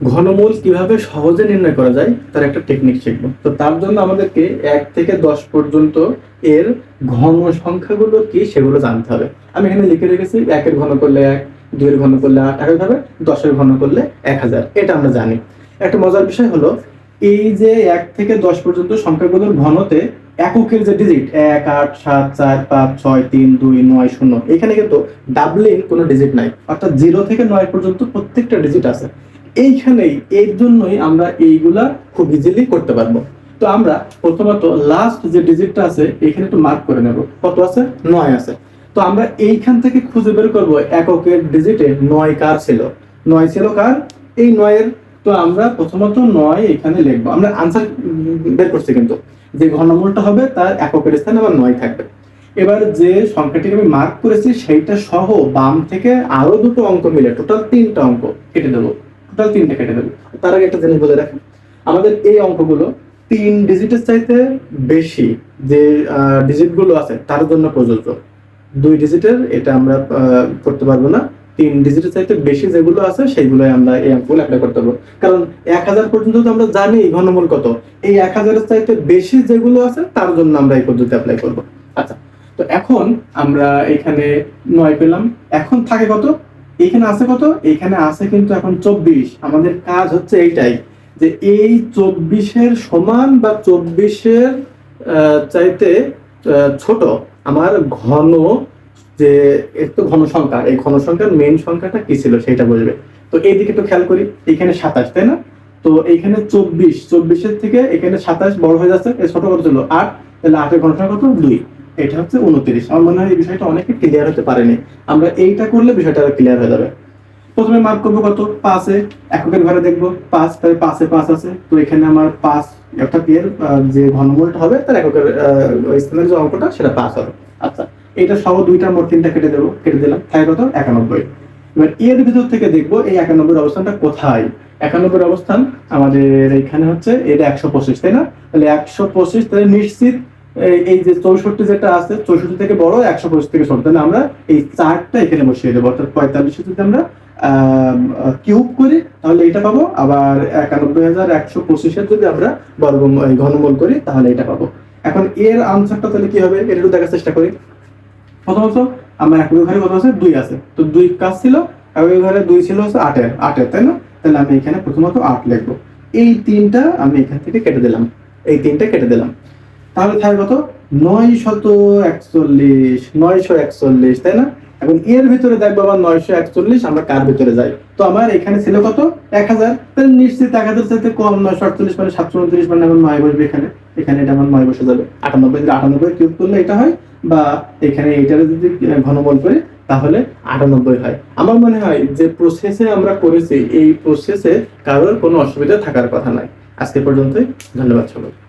ঘনমূল কীভাবে সহজে নির্ণয় করা যায়, তার একটা টেকনিক শিখব। তো তার জন্য আমাদেরকে এক থেকে দশ পর্যন্ত এর ঘন সংখ্যাগুলো কি সেগুলো জানতে হবে। আমি এখানে লিখে রেখেছি একের ঘন করলে এক, দুইয়ের ঘন করলে আট একইভাবে দশের ঘন করলে এক হাজার। এটা আমরা জানি। একটা মজার বিষয় হলো, এই যে এক থেকে দশ পর্যন্ত সংখ্যাগুলোর ঘনতে এককের যে ডিজিট এক, আট, সাত, চার, পাঁচ, ছয়, তিন, দুই, নয়, শূন্য, এখানে কিন্তু ডাবলিং কোনো ডিজিট নাই। অর্থাৎ জিরো থেকে নয় পর্যন্ত প্রত্যেকটা ডিজিট আছে। এইখানেই এর জন্যই আমরা এইগুলা খুব ইজিলি করতে পারব। তো আমরা প্রথমত লাস্ট যে ডিজিটটা আছে, এখানে একটু মার্ক করে নেব। কত আছে? নয় আছে। তো আমরা এইখান থেকে খুঁজে বের করব এককের ডিজিটে নয় কার ছিল। নয় ছিল কার? এই নয়ের। তো আমরা প্রথমত নয় এখানে লিখব। আমরা আনসার বের করছি কিন্তু। যে ঘনমূলটা হবে তার এককের স্থানে আবার নয় থাকবে। এবার যে সংখ্যাটিকে আমি মার্ক করেছি, সেইটা সহ বাম থেকে আরও দুটো অঙ্ক মিলে টোটাল তিনটা অঙ্ক কেটে দেবো। টোটাল তিনটা কেটে দেবে। তার আগে একটা জিনিস বলে রাখেন আমাদের এই অঙ্কগুলো তিন ডিজিটের চাইতে বেশি যে ডিজিটগুলো আছে, তার জন্য প্রযোজ্য। দুই ডিজিটের এটা আমরা করতে পারব না। তিন ডিজিটের চাইতে বেশি যেগুলো আছে, সেইগুলোই আমরা এই অঙ্কগুলো অ্যাপ্লাই করতে পারব। কারণ এক হাজার পর্যন্ত তো আমরা জানি ঘনমূল কত। এই এক হাজারের চাইতে বেশি যেগুলো আছে, তার জন্য আমরা এই পদ্ধতি অ্যাপ্লাই করব। আচ্ছা তো এখন আমরা এখানে নয় পেলাম। এখন থাকে কত? এখানে আছে কত? এখানে আছে কিন্তু এখন চব্বিশ। আমাদের কাজ হচ্ছে এইটাই, যে এই চব্বিশের সমান বা চব্বিশের চাইতে ছোট আমার ঘন যে, এর তো ঘন সংখ্যা। এই ঘন সংখ্যার মেন সংখ্যাটা কি ছিল সেটা বলবে। তো এইদিকে একটু খেয়াল করি, এখানে সাতাশ, তাই না? তো এখানে চব্বিশ, চব্বিশের থেকে এখানে সাতাশ বড় হয়ে যাচ্ছে ছোট কত ছিল? আট। তাহলে আটের ঘন সংখ্যা কত? দুই। এটা হচ্ছে উনত্রিশ। আমার মনে হয় এই বিষয়টা অনেকে ক্লিয়ার হতে পারেনি। আমরা এইটা করলে বিষয়টা আরও ক্লিয়ার হয়ে যাবে। প্রথমে মার্ক করব কত? পাঁচে এককের ঘরে দেখব, পাঁচ, তাই পাঁচে পাঁচ আছে। তো এখানে আমার পাঁচ, অর্থাৎ এর যে ঘনমূলটা হবে, তার এককের স্থানের যে অঙ্কটা, সেটা পাঁচ হবে। আচ্ছা এটা সহ দুইটা মোট তিনটা কেটে দেবো। কেটে দিলাম। থাকে কত? একানব্বই। এবার এর ভিতর থেকে দেখব এই একানব্বই অবস্থানটা কোথায়? একানব্বই অবস্থান আমাদের এখানে হচ্ছে, এটা একশো পঁচিশ, তাই না? তাহলে একশো পঁচিশ, তাহলে নিশ্চিত এই- যে চৌষট্টি যেটা আছে, চৌষট্টি থেকে বড় একশো পঁচিশ থেকে ছোট তাহলে আমরা এই চারটা এখানে বসিয়ে দেবো। অর্থাৎ পঁয়তাল্লিশে যদি আমরা কিউব করি, তাহলে এটা পাবো। আবার একানব্বই হাজার একশো পঁচিশের যদি আমরা বর্গ ঘনমূল করি, তাহলে এটা পাবো। এখন এর আনসারটা তাহলে কি হবে? এটা একটু দেখার চেষ্টা করি। প্রথমত, আমার একই ঘরে কত আছে, দুই আছে। তো দুই কাজ ছিল একই ঘরে দুই ছিল হচ্ছে আটের। আটের, তাই না? তাহলে আমি এখানে প্রথমত আট লিখব। এই তিনটা আমি এখান থেকে কেটে দিলাম। এই তিনটা কেটে দিলাম। তাহলে থাকে কত? নয় শত একচল্লিশ, নয়শো একচল্লিশ, তাই না? এখন এর ভিতরে দেখব আবার নয়শো একচল্লিশ, আমরা কার ভিতরে যাই? তো আমার এখানে ছিল কত? এক হাজার। তাহলে নিশ্চিত এক হাজার চাইতে কম নয়শো আটচল্লিশ মানে সাতশো উনত্রিশ মানে আমার নয় বসবে এখানে। এখানে এটা আমার নয় বসে যাবে। আটানব্বই যদি আটানব্বই কিউব করলে এটা হয়, বা এখানে এটারে যদি ঘনবল করি, তাহলে আটানব্বই হয়। আমার মনে হয় যে প্রসেসে আমরা করেছি, এই প্রসেসে কারোর কোনো অসুবিধা থাকার কথা নাই আজকে পর্যন্তই, ধন্যবাদ সবাই